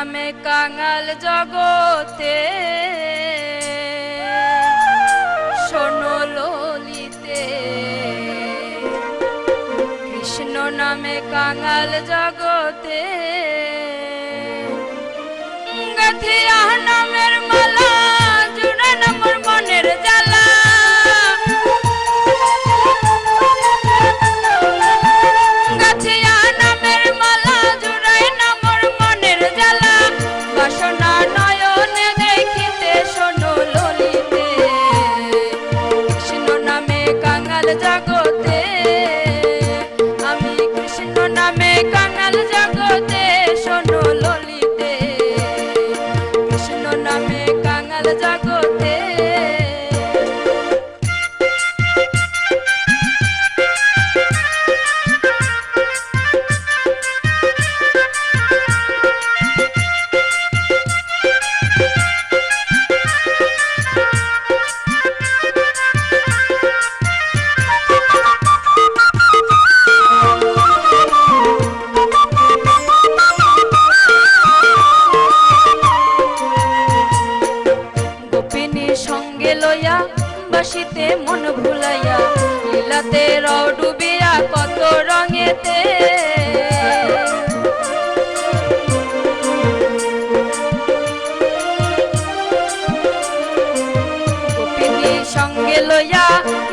নামে কাঙাল জগতে। শোনো ললিতে। কৃষ্ণ নামে কাঙাল জগতে। কৃষ্ণ নামে কাঙাল জাগো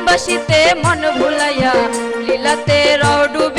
বাসিতে মন ভুলাইয়া লীলাতে রডুবি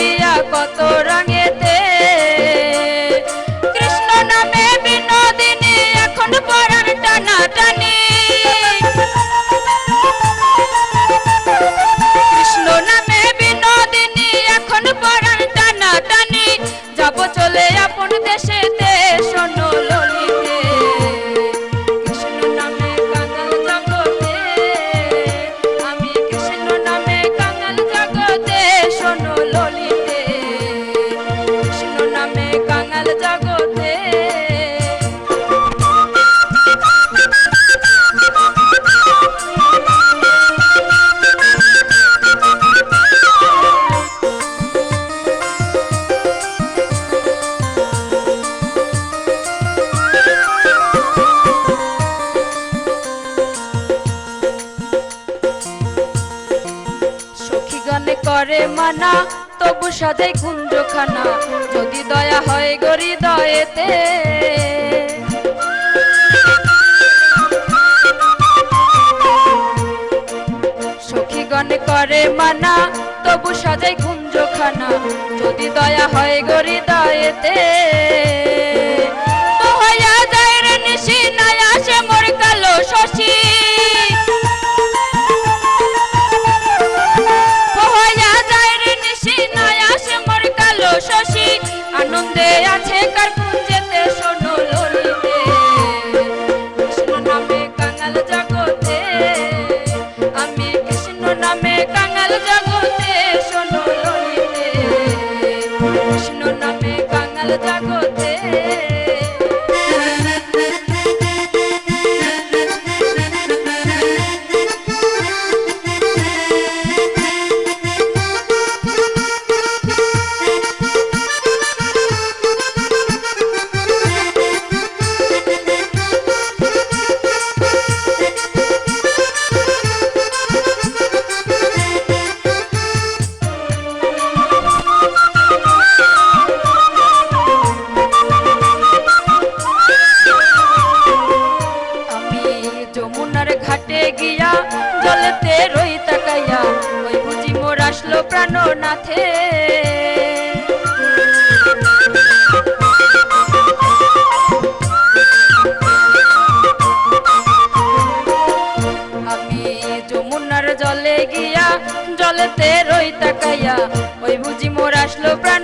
করে মানা, তবু সাজাই খানা যদি দয়া হয় গরি দয়েতে সখীগণ করে মানা, তবু সাজাই খানা যদি দয়া হয় গরি দয়েতে that বসল প্রাণনাথে। আমি যমুনার জলে গিয়া জলেতে রই তাকাইয়া ওই বুঝি মোর আসলো প্রাণ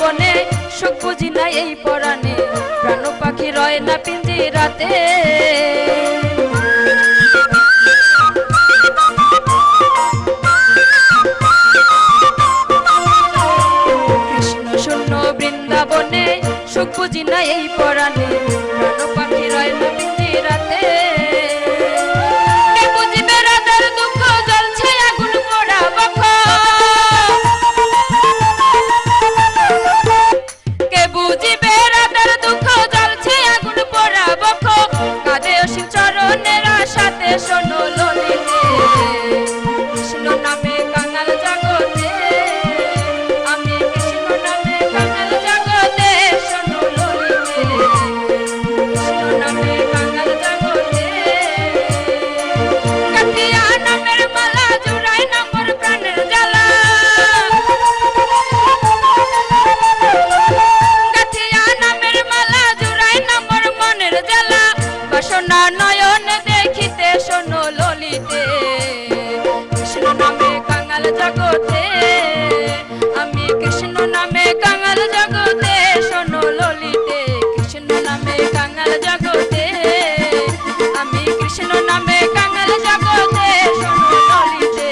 বনে সুখ বুঝি না এই পরাণে। প্রাণ পাখি রয় না পিঞ্জিরাতে কৃষ্ণ শূন্য বৃন্দাবনে, সুখ বুঝি না এই বাসনা নয়ন দেখিতে শোনো ললিতে। কৃষ্ণ নামে কাঙাল জগতে, আমি কৃষ্ণ নামে কাঙাল জগতে শোনো ললিতে। কৃষ্ণ নামে কাঙাল জগতে, আমি কৃষ্ণ নামে কাঙাল জগতে শোনো ললিতে।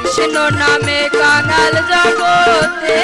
কৃষ্ণ নামে কাঙাল জগতে